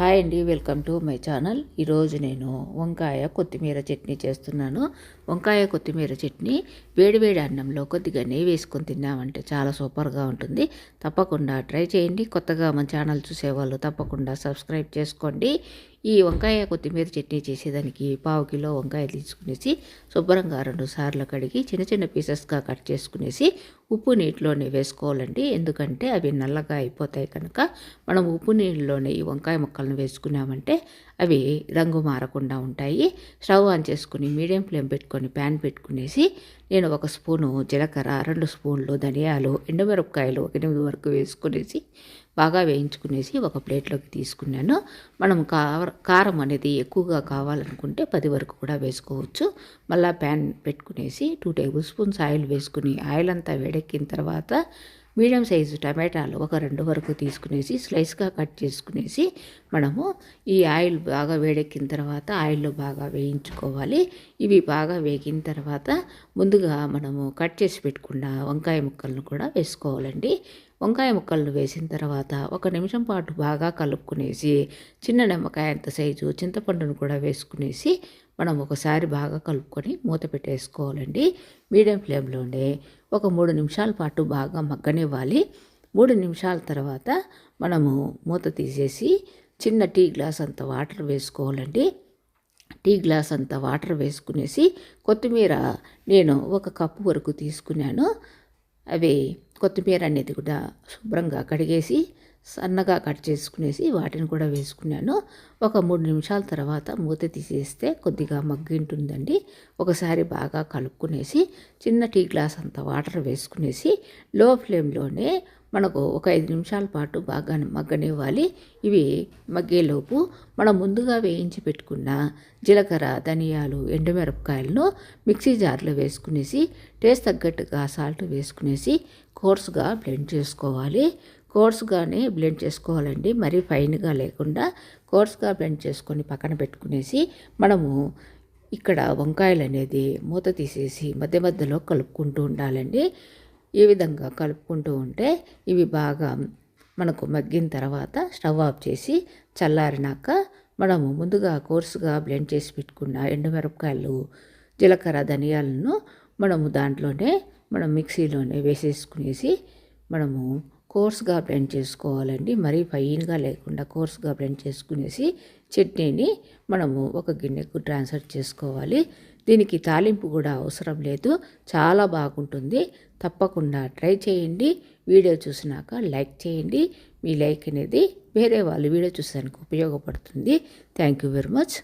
Hi అండి welcome to my channel. ఈరోజు నేను వంకాయ కొత్తిమీర చట్నీ చేస్తున్నాను. వంకాయ కొత్తిమీర చట్నీ వేడివేడి అన్నంలో కొద్దిగా నెయ్యి వేసుకొని తిన్నామంటే చాలా సూపర్గా ఉంటుంది. తప్పకుండా ట్రై చేయండి. కొత్తగా మన ఛానల్ చూసేవాళ్ళు తప్పకుండా సబ్స్క్రైబ్ చేసుకోండి. ఈ వంకాయ కొత్తిమీర చట్నీ చేసేదానికి పావు కిలో వంకాయ తీసుకునేసి శుభ్రంగా రెండు సార్లు కడిగి చిన్న చిన్న పీసెస్గా కట్ చేసుకునేసి ఉప్పు నీటిలోనే వేసుకోవాలండి. ఎందుకంటే అవి నల్లగా అయిపోతాయి కనుక మనం ఉప్పు నీళ్ళలోనే ఈ వంకాయ ముక్కలను వేసుకున్నామంటే అవి రంగు మారకుండా ఉంటాయి. స్టవ్ ఆన్ చేసుకుని మీడియం ఫ్లేమ్ పెట్టుకొని ప్యాన్ పెట్టుకునేసి నేను ఒక స్పూను జీలకర్ర రెండు స్పూన్లు ధనియాలు ఎండుమిరపకాయలు ఒక ఎనిమిది వరకు వేసుకునేసి బాగా వేయించుకునేసి ఒక ప్లేట్లోకి తీసుకున్నాను. మనం కారం అనేది ఎక్కువగా కావాలనుకుంటే పది వరకు కూడా వేసుకోవచ్చు. మళ్ళీ ప్యాన్ పెట్టుకునేసి టూ టేబుల్ స్పూన్స్ ఆయిల్ వేసుకుని ఆయిల్ అంతా వేడెక్కిన తర్వాత మీడియం సైజు టమాటాలు ఒక రెండు వరకు తీసుకునేసి స్లైస్గా కట్ చేసుకునేసి మనము ఈ ఆయిల్ బాగా వేడెక్కిన తర్వాత ఆయిల్లో బాగా వేయించుకోవాలి. ఇవి బాగా వేగిన తర్వాత ముందుగా మనము కట్ చేసి పెట్టుకున్న వంకాయ ముక్కలను కూడా వేసుకోవాలండి. వంకాయ ముక్కలను వేసిన తర్వాత ఒక నిమిషం పాటు బాగా కలుపుకునేసి చిన్న నిమ్మకాయ అంత సైజు చింతపండును కూడా వేసుకునేసి మనం ఒకసారి బాగా కలుపుకొని మూత పెట్టేసుకోవాలండి. మీడియం ఫ్లేమ్లోనే ఒక మూడు నిమిషాల పాటు బాగా మగ్గనివ్వాలి. మూడు నిమిషాల తర్వాత మనము మూత తీసేసి చిన్న టీ గ్లాస్ అంత వాటర్ వేసుకోవాలండి. టీ గ్లాస్ అంత వాటర్ వేసుకునేసి కొత్తిమీర నేను ఒక కప్పు వరకు తీసుకున్నాను. అవి కొత్తిమీర అనేది కూడా శుభ్రంగా కడిగేసి సన్నగా కట్ చేసుకునేసి వాటిని కూడా వేసుకున్నాను. ఒక మూడు నిమిషాల తర్వాత మూత తీసేస్తే కొద్దిగా మగ్గింటుందండి. ఒకసారి బాగా కలుపుకునేసి చిన్న టీ గ్లాస్ అంత వాటర్ వేసుకునేసి లో ఫ్లేమ్లోనే మనకు ఒక ఐదు నిమిషాల పాటు బాగా మగ్గనివ్వాలి. ఇవి మగ్గేలోపు మనం ముందుగా వేయించి పెట్టుకున్న జీలకర్ర ధనియాలు ఎండుమిరపకాయలను మిక్సీ జార్లో వేసుకునేసి టేస్ట్ తగ్గట్టుగా సాల్ట్ వేసుకునేసి కోర్స్గా బ్లెండ్ చేసుకోవాలి. కోర్స్గానే బ్లెండ్ చేసుకోవాలండి. మరీ ఫైన్గా లేకుండా కోర్స్గా బ్లెండ్ చేసుకొని పక్కన పెట్టుకునేసి మనము ఇక్కడ వంకాయలు అనేది మూత తీసేసి మధ్య మధ్యలో కలుపుకుంటూ ఉండాలండి. ఈ విధంగా కలుపుకుంటూ ఉంటే ఇవి బాగా మనకు మగ్గిన తర్వాత స్టవ్ ఆఫ్ చేసి చల్లారినాక మనము ముందుగా కోర్సుగా బ్లెండ్ చేసి పెట్టుకున్న ఎండుమిరపకాయలు జీలకర్ర ధనియాలను మనము దాంట్లోనే మనం మిక్సీలోనే వేసేసుకునేసి మనము కోర్స్గా బ్లెండ్ చేసుకోవాలండి. మరీ ఫైన్గా లేకుండా కోర్స్గా బ్లెండ్ చేసుకునేసి చట్నీని మనము ఒక గిన్నెకు ట్రాన్స్ఫర్ చేసుకోవాలి. దీనికి తాలింపు కూడా అవసరం లేదు. చాలా బాగుంటుంది. తప్పకుండా ట్రై చేయండి. వీడియో చూసినాక లైక్ చేయండి. మీ లైక్ అనేది వేరే వాళ్ళు వీడియో చూసానికి ఉపయోగపడుతుంది. Thank you very much.